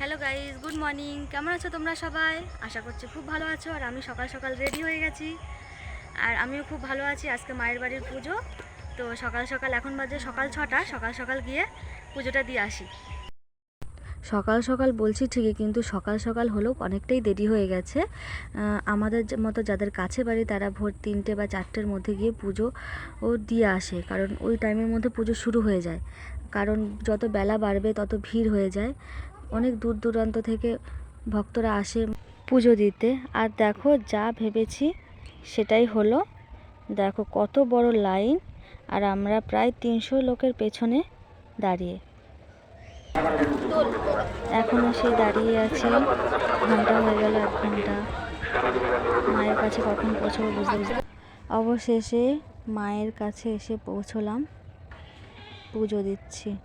Hello guys good morning কেমন আছো তোমরা সবাই? আশা করছি খুব ভালো আছো আর আমি সকাল সকাল রেডি হয়ে গেছি। আর আমিও খুব ভালো আছি, আজকে মায়ের বাড়ির পুজো। তো সকাল সকাল, এখন বাজে সকাল ছটা, সকাল সকাল গিয়ে পুজোটা দিয়ে আসি। সকাল সকাল বলছি ঠিকই, কিন্তু সকাল সকাল হলেও অনেকটাই দেরি হয়ে গেছে। আমাদের মতো যাদের কাছে বাড়ি, তারা ভোর তিনটে বা চারটের মধ্যে গিয়ে পুজো ও দিয়ে আসে, কারণ ওই টাইমের মধ্যে পুজো শুরু হয়ে যায়। কারণ যত বেলা বাড়বে, তত ভিড় হয়ে যায়। অনেক দূর দূরান্ত থেকে ভক্তরা আসে পুজো দিতে। আর দেখো, যা ভেবেছি সেটাই হলো। দেখো, কত বড় লাইন। আর আমরা প্রায় তিনশো লোকের পেছনে দাঁড়িয়ে। এখনও সে দাঁড়িয়ে আছে। ঘণ্টা হয়ে গেল এক ঘণ্টা। মায়ের কাছে কখন পৌঁছবো বুঝতে বুঝতে অবশেষে মায়ের কাছে এসে পৌঁছলাম। পুজো দিচ্ছি।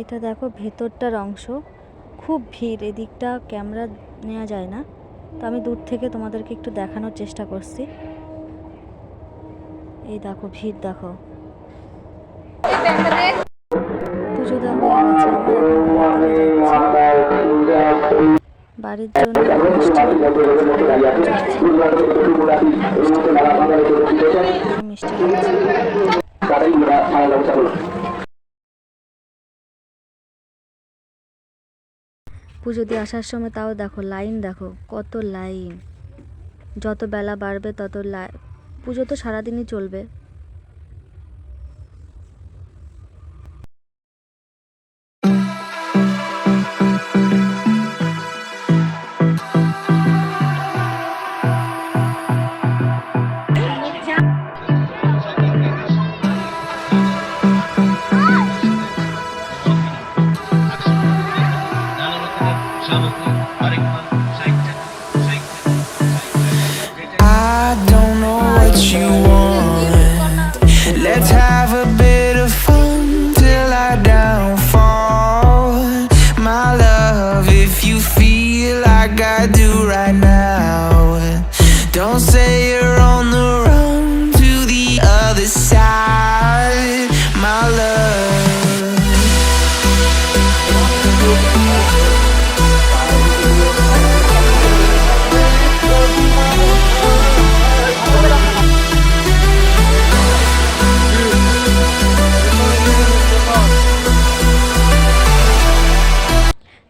এটা দেখো ভেতরটার অংশ। খুব ভিড়, এদিকটা ক্যামেরা নেওয়া যায় না। তো আমি দূর থেকে তোমাদেরকে একটু দেখানোর চেষ্টা করছি। এই দেখো, ভিড় দেখো। পুজো বাড়ির জন্য মিষ্টি। পুজো দিয়ে আসার সময় তাও দেখো, লাইন দেখো, কত লাইন। যত বেলা বাড়বে তত লাই পুজো তো সারাদিনই চলবে। I don't know what you want. Let's have a bit of fun till I downfall. My love, if you feel like I do right now, don't say you're on the run to the other side.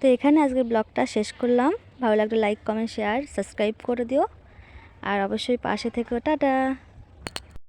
তো এখানে আজকের ব্লগটা শেষ করলাম। ভালো লাগলে like comment share subscribe করে দিও। আর অবশ্যই পাশে থেকেও, টাটা!